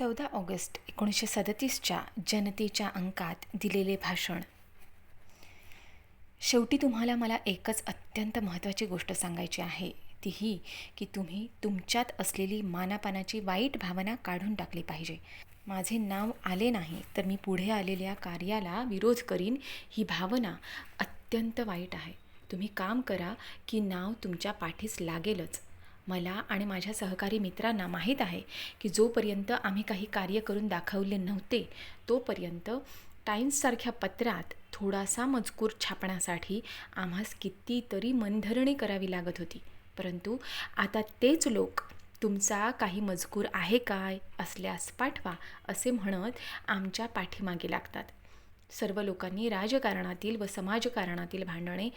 चौदा ऑगस्ट एकोणीसशे सदतीसच्या जनतेच्या अंकात दिलेले भाषण. शेवटी तुम्हाला मला एकच अत्यंत महत्त्वाची गोष्ट सांगायची आहे. ती ही की तुम्ही तुमच्यात असलेली मानापानाची वाईट भावना काढून टाकली पाहिजे. माझे नाव आले नाही तर मी पुढे आलेल्या कार्याला विरोध करीन ही भावना अत्यंत वाईट आहे. तुम्ही काम करा की नाव तुमच्या पाठीस लागेलच. मला आणि माझ्या सहकारी मित्रांना माहीत आहे की जोपर्यंत आम्ही काही कार्य करून दाखवले नव्हते तोपर्यंत टाईम्ससारख्या पत्रात थोडासा मजकूर छापण्यासाठी आम्हास कितीतरी मनधरणी करावी लागत होती. परंतु आता तेच लोक तुमचा काही मजकूर आहे काय असल्यास पाठवा असे म्हणत आमच्या पाठीमागे लागतात. सर्व लोकांनी राजकारणातील व समाजकारणातील भांडणे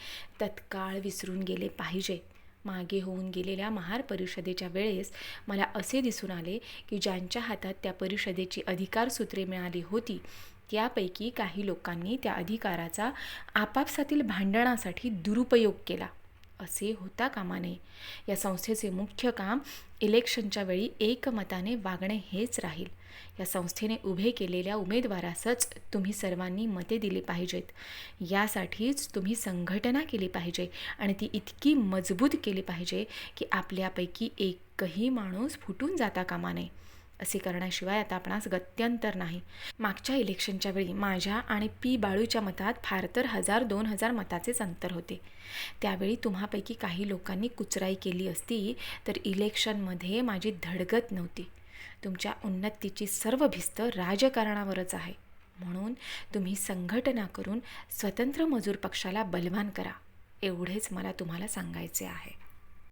तत्काळ विसरून गेले पाहिजे. मागे होऊन गेलेल्या महार परिषदेच्या वेळेस मला असे दिसून आले की ज्यांच्या हातात त्या परिषदेची अधिकारसूत्रे मिळाली होती त्यापैकी काही लोकांनी त्या अधिकाराचा आपापसातील भांडणासाठी दुरुपयोग केला. असे होता कामा नये. या संस्थेचे मुख्य काम इलेक्शनच्या वेळी एकमताने वागणे हेच राहील. या संस्थेने उभे केलेल्या उमेदवारासच तुम्ही सर्वांनी मते दिली पाहिजेत. यासाठीच तुम्ही संघटना केली पाहिजे आणि ती इतकी मजबूत केली पाहिजे की आपल्यापैकी एकही माणूस फुटून जाता कामा नये. असे करण्याशिवाय आता आपणास गत्यंतर नाही. मागच्या इलेक्शनच्या वेळी माझ्या आणि पी बाळूच्या मतात फार तर हजार दोन हजार मताचेच अंतर होते. त्यावेळी तुम्हापैकी काही लोकांनी कुचराई केली असती तर इलेक्शनमध्ये माझी धडगत नव्हती. तुमच्या उन्नतीची सर्व भिस्त राजकारणावरच आहे. म्हणून तुम्ही संघटना करून स्वतंत्र मजूर पक्षाला बलवान करा. एवढेच मला तुम्हाला सांगायचे आहे.